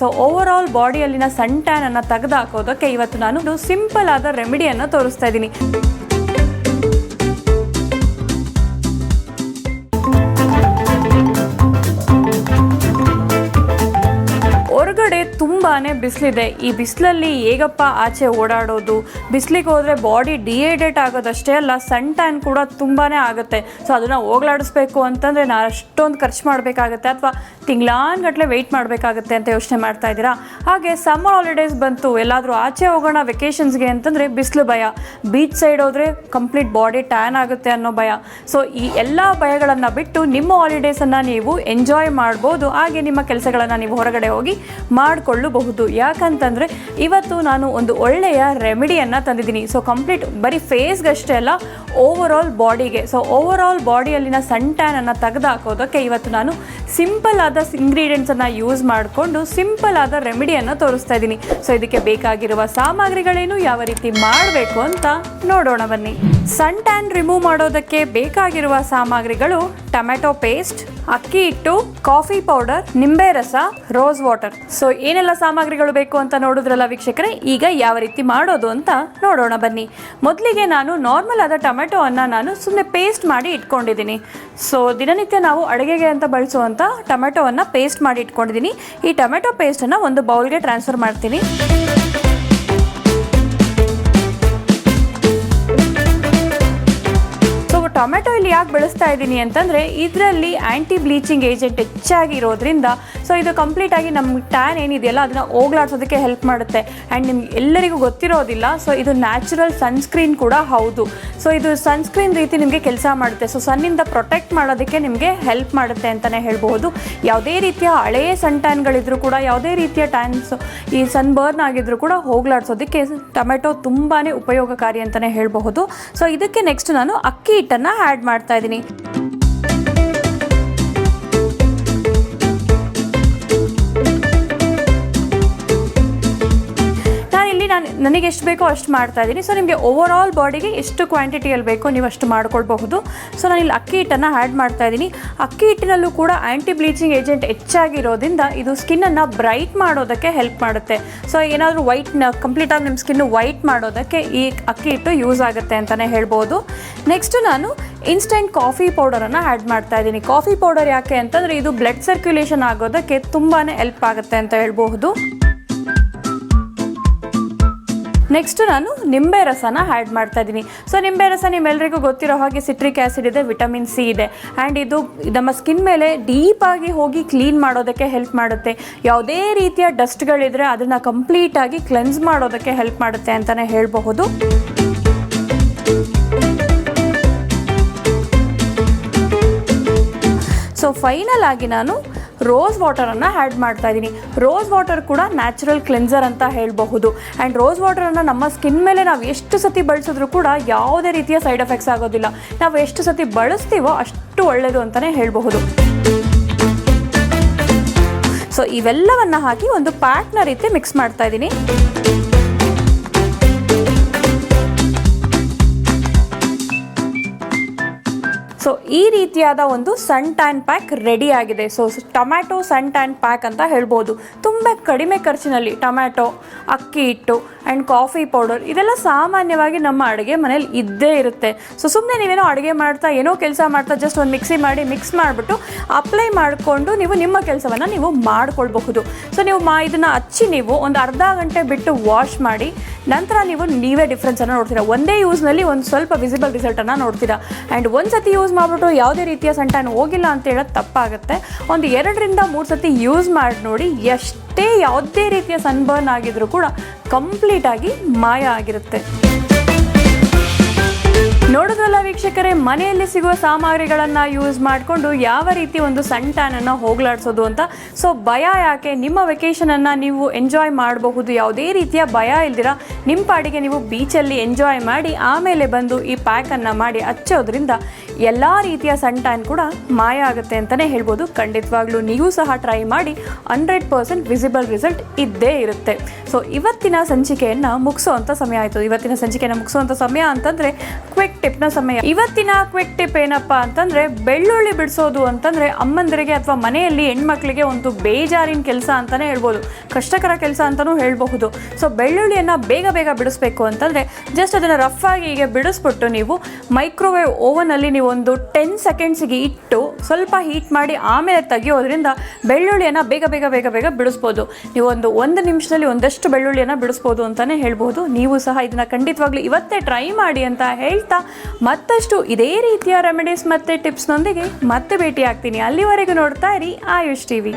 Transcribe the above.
So over all ಬಾಡಿಯಲ್ಲಿನ sun tan ಅನ್ನ ತೆಗೆದುಹಾಕೋದಕ್ಕೆ ಇವತ್ತು ನಾನು ಸಿಂಪಲ್ ಆದ ರೆಮಿಡಿಯನ್ನು ತೋರಿಸ್ತಾ ಇದ್ದೀನಿ. ತುಂಬಾನೇ ಬಿಸಿಲಿದೆ. ಈ ಬಿಸಿಲಲ್ಲಿ ಹೇಗಪ್ಪ ಆಚೆ ಓಡಾಡೋದು? ಬಿಸಿಲಿಗೆ ಹೋದರೆ ಬಾಡಿ ಡಿಹೈಡ್ರೇಟ್ ಆಗೋದಷ್ಟೇ ಅಲ್ಲ, ಸನ್ ಟ್ಯಾನ್ ಕೂಡ ತುಂಬಾನೇ ಆಗುತ್ತೆ. ಸೊ, ಅದನ್ನು ಹೋಗ್ಲಾಡಿಸ್ಬೇಕು ಅಂತಂದರೆ ನಾನು ಅಷ್ಟೊಂದು ಖರ್ಚು ಮಾಡಬೇಕಾಗುತ್ತೆ ಅಥವಾ ತಿಂಗ್ಳಾನ್ಗಟ್ಲೆ ವೆಯ್ಟ್ ಮಾಡಬೇಕಾಗುತ್ತೆ ಅಂತ ಯೋಚನೆ ಮಾಡ್ತಾ ಇದ್ದೀರಾ? ಹಾಗೆ ಸಮ್ಮರ್ ಹಾಲಿಡೇಸ್ ಬಂತು. ಎಲ್ಲಾದರೂ ಆಚೆ ಹೋಗೋಣ ವೆಕೇಷನ್ಸ್ಗೆ ಅಂತಂದರೆ ಬಿಸಿಲು ಭಯ. ಬೀಚ್ ಸೈಡ್ ಹೋದರೆ ಕಂಪ್ಲೀಟ್ ಬಾಡಿ ಟ್ಯಾನ್ ಆಗುತ್ತೆ ಅನ್ನೋ ಭಯ. ಸೊ, ಈ ಎಲ್ಲ ಭಯಗಳನ್ನು ಬಿಟ್ಟು ನಿಮ್ಮ ಹಾಲಿಡೇಸನ್ನು ನೀವು ಎಂಜಾಯ್ ಮಾಡ್ಬೋದು. ಹಾಗೆ ನಿಮ್ಮ ಕೆಲಸಗಳನ್ನು ನೀವು ಹೊರಗಡೆ ಹೋಗಿ ಮಾಡಿಕೊಳ್ಳಬಹುದು ಯಾಕಂತಂದರೆ ಇವತ್ತು ನಾನು ಒಂದು ಒಳ್ಳೆಯ ರೆಮಿಡಿಯನ್ನು ತಂದಿದ್ದೀನಿ. ಸೊ ಕಂಪ್ಲೀಟ್ ಬರೀ ಫೇಸ್ಗಷ್ಟೇ ಅಲ್ಲ ಓವರ್ ಆಲ್ ಬಾಡಿಗೆ ಸೊ ಓವರ್ ಆಲ್ ಬಾಡಿಯಲ್ಲಿನ ಸನ್ ಟ್ಯಾನನ್ನು ತೆಗೆದುಹಾಕೋದಕ್ಕೆ ಇವತ್ತು ನಾನು ಸಿಂಪಲ್ ಆದ ಇಂಗ್ರೀಡಿಯೆಂಟ್ಸನ್ನು ಯೂಸ್ ಮಾಡಿಕೊಂಡು ಸಿಂಪಲ್ ಆದ ರೆಮಿಡಿಯನ್ನು ತೋರಿಸ್ತಾ ಇದ್ದೀನಿ. ಸೊ ಇದಕ್ಕೆ ಬೇಕಾಗಿರುವ ಸಾಮಗ್ರಿಗಳೇನು, ಯಾವ ರೀತಿ ಮಾಡಬೇಕು ಅಂತ ನೋಡೋಣ ಬನ್ನಿ. ಸನ್ ಟ್ಯಾನ್ ರಿಮೂವ್ ಮಾಡೋದಕ್ಕೆ ಬೇಕಾಗಿರುವ ಸಾಮಗ್ರಿಗಳು ಟೊಮೆಟೊ ಪೇಸ್ಟ್ ಅಕ್ಕಿ ಹಿಟ್ಟು ಕಾಫಿ ಪೌಡರ್ ನಿಂಬೆ ರಸ ರೋಸ್ ವಾಟರ್ ಸೊ ಏನೆಲ್ಲ ಸಾಮಗ್ರಿಗಳು ಬೇಕು ಅಂತ ನೋಡಿದ್ರಲ್ಲ ವೀಕ್ಷಕರೇ? ಈಗ ಯಾವ ರೀತಿ ಮಾಡೋದು ಅಂತ ನೋಡೋಣ ಬನ್ನಿ. ಮೊದಲಿಗೆ ನಾನು ನಾರ್ಮಲ್ ಆದ ಟೊಮೆಟೊ ಅನ್ನ ನಾನು ಸುಮ್ಮನೆ ಪೇಸ್ಟ್ ಮಾಡಿ ಇಟ್ಕೊಂಡಿದ್ದೀನಿ. ಸೊ ದಿನನಿತ್ಯ ನಾವು ಅಡುಗೆಗೆ ಅಂತ ಬಳಸುವಂಥ ಟೊಮೆಟೊವನ್ನು ಪೇಸ್ಟ್ ಮಾಡಿ ಇಟ್ಕೊಂಡಿದ್ದೀನಿ. ಈ ಟೊಮೆಟೊ ಪೇಸ್ಟನ್ನು ಒಂದು ಬೌಲ್ಗೆ ಟ್ರಾನ್ಸ್ಫರ್ ಮಾಡ್ತೀನಿ. ಟೊಮೆಟೊ ಇಲ್ಲಿ ಯಾಕೆ ಬೆಳೆಸ್ತಾ ಇದ್ದೀನಿ ಅಂತಂದರೆ ಇದರಲ್ಲಿ ಆ್ಯಂಟಿ ಬ್ಲೀಚಿಂಗ್ ಏಜೆಂಟ್ ಹೆಚ್ಚಾಗಿ ಇರೋದ್ರಿಂದ ಸೊ ಇದು ಕಂಪ್ಲೀಟಾಗಿ ನಮ್ಮ ಟ್ಯಾನ್ ಏನಿದೆಯಲ್ಲ ಅದನ್ನು ಹೋಗ್ಲಾಡ್ಸೋದಕ್ಕೆ ಹೆಲ್ಪ್ ಮಾಡುತ್ತೆ. ಆ್ಯಂಡ್ ನಿಮ್ಗೆ ಎಲ್ಲರಿಗೂ ಗೊತ್ತಿರೋದಿಲ್ಲ ಸೊ ಇದು ನ್ಯಾಚುರಲ್ ಸನ್ಸ್ಕ್ರೀನ್ ಕೂಡ ಹೌದು. ಸೊ ಇದು ಸನ್ಸ್ಕ್ರೀನ್ ರೀತಿ ನಿಮಗೆ ಕೆಲಸ ಮಾಡುತ್ತೆ. ಸೊ ಸನ್ನಿಂದ ಪ್ರೊಟೆಕ್ಟ್ ಮಾಡೋದಕ್ಕೆ ನಿಮಗೆ ಹೆಲ್ಪ್ ಮಾಡುತ್ತೆ ಅಂತಲೇ ಹೇಳ್ಬೋದು ಯಾವುದೇ ರೀತಿಯ ಹಳೆಯ ಸನ್ ಟ್ಯಾನ್ಗಳಿದ್ರು ಕೂಡ, ಯಾವುದೇ ರೀತಿಯ ಟ್ಯಾನ್ಸ್ ಈ ಸನ್ ಬರ್ನ್ ಆಗಿದ್ರು ಕೂಡ ಹೋಗ್ಲಾಡ್ಸೋದಕ್ಕೆ ಟೊಮೆಟೊ ತುಂಬಾ ಉಪಯೋಗಕಾರಿ ಅಂತಲೇ ಹೇಳಬಹುದು. ಸೊ ಇದಕ್ಕೆ ನೆಕ್ಸ್ಟ್ ನಾನು ಅಕ್ಕಿ ಹಿಟ್ಟನ್ನು ಆ್ಯಡ್ ಮಾಡ್ತಾ ಇದ್ದೀನಿ. ನನಗೆ ಎಷ್ಟು ಬೇಕೋ ಅಷ್ಟು ಮಾಡ್ತಾ ಇದ್ದೀನಿ. ಸೊ ನಿಮಗೆ ಓವರ್ ಆಲ್ ಬಾಡಿಗೆ ಎಷ್ಟು ಕ್ವಾಂಟಿಟಿಯಲ್ಲಿ ಬೇಕೋ ನೀವು ಅಷ್ಟು ಮಾಡ್ಕೊಳ್ಬಹುದು. ಸೊ ನಾನು ಇಲ್ಲಿ ಅಕ್ಕಿ ಹಿಟ್ಟನ್ನು ಆ್ಯಡ್ ಮಾಡ್ತಾ ಇದ್ದೀನಿ. ಅಕ್ಕಿ ಹಿಟ್ಟಿನಲ್ಲೂ ಕೂಡ ಆ್ಯಂಟಿ ಬ್ಲೀಚಿಂಗ್ ಏಜೆಂಟ್ ಹೆಚ್ಚಾಗಿರೋದ್ರಿಂದ ಇದು ಸ್ಕಿನ್ನನ್ನು ಬ್ರೈಟ್ ಮಾಡೋದಕ್ಕೆ ಹೆಲ್ಪ್ ಮಾಡುತ್ತೆ. ಸೊ ಏನಾದರೂ ವೈಟ್ ಕಂಪ್ಲೀಟಾಗಿ ನಿಮ್ಮ ಸ್ಕಿನ್ನು ವೈಟ್ ಮಾಡೋದಕ್ಕೆ ಈ ಅಕ್ಕಿ ಹಿಟ್ಟು ಯೂಸ್ ಆಗುತ್ತೆ ಅಂತಲೇ ಹೇಳ್ಬೋದು. ನೆಕ್ಸ್ಟು ನಾನು ಇನ್ಸ್ಟೆಂಟ್ ಕಾಫಿ ಪೌಡರನ್ನು ಆ್ಯಡ್ ಮಾಡ್ತಾ ಇದ್ದೀನಿ. ಕಾಫಿ ಪೌಡರ್ ಯಾಕೆ ಅಂತಂದರೆ ಇದು ಬ್ಲಡ್ ಸರ್ಕ್ಯುಲೇಷನ್ ಆಗೋದಕ್ಕೆ ತುಂಬಾ ಹೆಲ್ಪ್ ಆಗುತ್ತೆ ಅಂತ ಹೇಳ್ಬಹುದು. ನೆಕ್ಸ್ಟ್ ನಾನು ನಿಂಬೆ ರಸನ ಆ್ಯಡ್ ಮಾಡ್ತಾ ಇದ್ದೀನಿ. ಸೊ ನಿಂಬೆ ರಸ ನಿಮ್ಮೆಲ್ಲರಿಗೂ ಗೊತ್ತಿರೋ ಹಾಗೆ ಸಿಟ್ರಿಕ್ ಆ್ಯಸಿಡ್ ಇದೆ ವಿಟಮಿನ್ ಸಿ ಇದೆ. ಆ್ಯಂಡ್ ಇದು ನಮ್ಮ ಸ್ಕಿನ್ ಮೇಲೆ ಡೀಪಾಗಿ ಹೋಗಿ ಕ್ಲೀನ್ ಮಾಡೋದಕ್ಕೆ ಹೆಲ್ಪ್ ಮಾಡುತ್ತೆ. ಯಾವುದೇ ರೀತಿಯ ಡಸ್ಟ್ಗಳಿದ್ರೆ ಅದನ್ನು ಕಂಪ್ಲೀಟಾಗಿ ಕ್ಲೆನ್ಸ್ ಮಾಡೋದಕ್ಕೆ ಹೆಲ್ಪ್ ಮಾಡುತ್ತೆ ಅಂತಲೇ ಹೇಳಬಹುದು. ಸೊ ಫೈನಲ್ ಆಗಿ ನಾನು ರೋಸ್ ವಾಟರನ್ನು ಆ್ಯಡ್ ಮಾಡ್ತಾ ಇದ್ದೀನಿ ರೋಸ್ ವಾಟರ್ ಕೂಡ ನ್ಯಾಚುರಲ್ ಕ್ಲೆನ್ಸರ್ ಅಂತ ಹೇಳಬಹುದು. ಆ್ಯಂಡ್ ರೋಸ್ ವಾಟರನ್ನು ನಮ್ಮ ಸ್ಕಿನ್ ಮೇಲೆ ನಾವು ಎಷ್ಟು ಸತಿ ಬಳಸಿದ್ರೂ ಕೂಡ ಯಾವುದೇ ರೀತಿಯ ಸೈಡ್ ಎಫೆಕ್ಟ್ಸ್ ಆಗೋದಿಲ್ಲ. ನಾವು ಎಷ್ಟು ಸತಿ ಬಳಸ್ತೀವೋ ಅಷ್ಟು ಒಳ್ಳೆಯದು ಅಂತಲೇ ಹೇಳಬಹುದು. ಸೊ ಇವೆಲ್ಲವನ್ನು ಹಾಕಿ ಒಂದು ಪ್ಯಾಕ್ನ ರೀತಿ ಮಿಕ್ಸ್ ಮಾಡ್ತಾ ಇದ್ದೀನಿ ರೀತಿಯಾದ ಒಂದು ಸನ್ ಟ್ಯಾನ್ ಪ್ಯಾಕ್ ರೆಡಿ ಆಗಿದೆ. So tomato sun tan pack ಅಂತ ಹೇಳ್ಬೋದು. ತುಂಬ ಕಡಿಮೆ ಖರ್ಚಿನಲ್ಲಿ ಟೊಮ್ಯಾಟೊ ಅಕ್ಕಿ ಹಿಟ್ಟು ಆ್ಯಂಡ್ ಕಾಫಿ ಪೌಡರ್ ಇದೆಲ್ಲ ಸಾಮಾನ್ಯವಾಗಿ ನಮ್ಮ ಅಡುಗೆ ಮನೇಲಿ ಇದ್ದೇ ಇರುತ್ತೆ. ಸೊ ಸುಮ್ಮನೆ ನೀವೇನೋ ಅಡುಗೆ ಮಾಡ್ತಾ, ಏನೋ ಕೆಲಸ ಮಾಡ್ತಾ ಜಸ್ಟ್ ಒಂದು ಮಿಕ್ಸಿ ಮಾಡಿ ಮಿಕ್ಸ್ ಮಾಡಿಬಿಟ್ಟು ಅಪ್ಲೈ ಮಾಡಿಕೊಂಡು ನೀವು ನಿಮ್ಮ ಕೆಲಸವನ್ನು ನೀವು ಮಾಡಿಕೊಳ್ಬಹುದು. ಸೊ ನೀವು ಮಾ, ಇದನ್ನು ಹಚ್ಚಿ ನೀವು ಒಂದು ಅರ್ಧ ಗಂಟೆ ಬಿಟ್ಟು ವಾಶ್ ಮಾಡಿ, ನಂತರ ನೀವು ನೀವೇ ಡಿಫ್ರೆನ್ಸನ್ನು ನೋಡ್ತೀರಾ. ಒಂದೇ ಯೂಸ್ನಲ್ಲಿ ಒಂದು ಸ್ವಲ್ಪ ವಿಸಿಬಲ್ ರಿಸಲ್ಟನ್ನು ನೋಡ್ತೀರಾ. ಆ್ಯಂಡ್ ಒಂದು ಸತಿ ಯೂಸ್ ಮಾಡಿಬಿಟ್ಟು ಯಾವುದೇ ರೀತಿಯ ಸಂಟಾನ ಹೋಗಿಲ್ಲ ಅಂತ ಹೇಳೋದು ತಪ್ಪಾಗುತ್ತೆ. ಒಂದು ಎರಡರಿಂದ ಮೂರು ಸತಿ ಯೂಸ್ ಮಾಡಿ ನೋಡಿ, ಎಷ್ಟೇ ಯಾವುದೇ ರೀತಿಯ ಸನ್ಬರ್ನ್ ಆಗಿದ್ರೂ ಕೂಡ ಕಂಪ್ಲೀಟಾಗಿ ಮಾಯ ಆಗಿರುತ್ತೆ. ನೋಡೋದಲ್ಲ ವೀಕ್ಷಕರೇ, ಮನೆಯಲ್ಲಿ ಸಿಗುವ ಸಾಮಗ್ರಿಗಳನ್ನು ಯೂಸ್ ಮಾಡಿಕೊಂಡು ಯಾವ ರೀತಿ ಒಂದು ಸನ್ ಟ್ಯಾನನ್ನು ಹೋಗ್ಲಾಡಿಸೋದು ಅಂತ. ಸೊ ಭಯ ಯಾಕೆ? ನಿಮ್ಮ ವೆಕೇಷನನ್ನು ನೀವು ಎಂಜಾಯ್ ಮಾಡಬಹುದು. ಯಾವುದೇ ರೀತಿಯ ಭಯ ಇಲ್ದಿರ ನಿಮ್ಮ ಪಾಡಿಗೆ ನೀವು ಬೀಚಲ್ಲಿ ಎಂಜಾಯ್ ಮಾಡಿ, ಆಮೇಲೆ ಬಂದು ಈ ಪ್ಯಾಕನ್ನು ಮಾಡಿ ಹಚ್ಚೋದ್ರಿಂದ ಎಲ್ಲ ರೀತಿಯ ಸನ್ ಟ್ಯಾನ್ ಕೂಡ ಮಾಯ ಆಗುತ್ತೆ ಅಂತಲೇ ಹೇಳ್ಬೋದು. ಖಂಡಿತವಾಗ್ಲೂ ನೀವು ಸಹ ಟ್ರೈ ಮಾಡಿ ಹಂಡ್ರೆಡ್ ಪರ್ಸೆಂಟ್ ವಿಸಿಬಲ್ ರಿಸಲ್ಟ್ ಇದ್ದೇ ಇರುತ್ತೆ. ಸೊ ಇವತ್ತಿನ ಸಂಚಿಕೆಯನ್ನು ಮುಗಿಸೋವಂಥ ಸಮಯ ಆಯಿತು. ಇವತ್ತಿನ ಸಂಚಿಕೆಯನ್ನು ಮುಗಿಸೋವಂಥ ಸಮಯ ಅಂತಂದರೆ ಕ್ವಿಕ್ ಟಿಪ್ನ ಸಮಯ. ಇವತ್ತಿನ ಕ್ವಿಕ್ ಟಿಪ್ ಏನಪ್ಪ ಅಂತಂದರೆ ಬೆಳ್ಳುಳ್ಳಿ ಬಿಡಿಸೋದು ಅಂತಂದರೆ ಅಮ್ಮಂದಿರಿಗೆ ಅಥವಾ ಮನೆಯಲ್ಲಿ ಹೆಣ್ಮಕ್ಳಿಗೆ ಒಂದು ಬೇಜಾರಿನ ಕೆಲಸ ಅಂತಲೇ ಹೇಳ್ಬೋದು. ಕಷ್ಟಕರ ಕೆಲಸ ಅಂತಲೂ ಹೇಳಬಹುದು. ಸೊ ಬೆಳ್ಳುಳ್ಳಿಯನ್ನು ಬೇಗ ಬೇಗ ಬಿಡಿಸ್ಬೇಕು ಅಂತಂದರೆ ಜಸ್ಟ್ ಅದನ್ನು ರಫ್ ಆಗಿ ಹೀಗೆ ಬಿಡಿಸ್ಬಿಟ್ಟು ನೀವು ಮೈಕ್ರೋವೇವ್ ಓವನಲ್ಲಿ ನೀವು ಒಂದು ಟೆನ್ ಸೆಕೆಂಡ್ಸಿಗೆ ಇಟ್ಟು ಸ್ವಲ್ಪ ಹೀಟ್ ಮಾಡಿ ಆಮೇಲೆ ತೆಗಿಯೋದ್ರಿಂದ ಬೆಳ್ಳುಳ್ಳಿಯನ್ನು ಬೇಗ ಬೇಗ ಬೇಗ ಬೇಗ ಬಿಡಿಸ್ಬೋದು. ನೀವು ಒಂದು ಒಂದು ನಿಮಿಷದಲ್ಲಿ ಒಂದಷ್ಟು ಬೆಳ್ಳುಳ್ಳಿಯನ್ನು ಬಿಡಿಸ್ಬೋದು ಅಂತಲೇ ಹೇಳ್ಬೋದು. ನೀವು ಸಹ ಇದನ್ನು ಖಂಡಿತವಾಗ್ಲೂ ಇವತ್ತೇ ಟ್ರೈ ಮಾಡಿ ಅಂತ ಹೇಳ್ತಾ ಮತ್ತಷ್ಟು ಇದೇ ರೀತಿಯ ರೆಮಿಡೀಸ್ ಮತ್ತು ಟಿಪ್ಸ್ನೊಂದಿಗೆ ಮತ್ತೆ ಭೇಟಿ ಆಗ್ತೀನಿ ಅಲ್ಲಿವರೆಗೂ ನೋಡ್ತಾ ಇರಿ ಆಯುಷ್ ಟಿವಿ.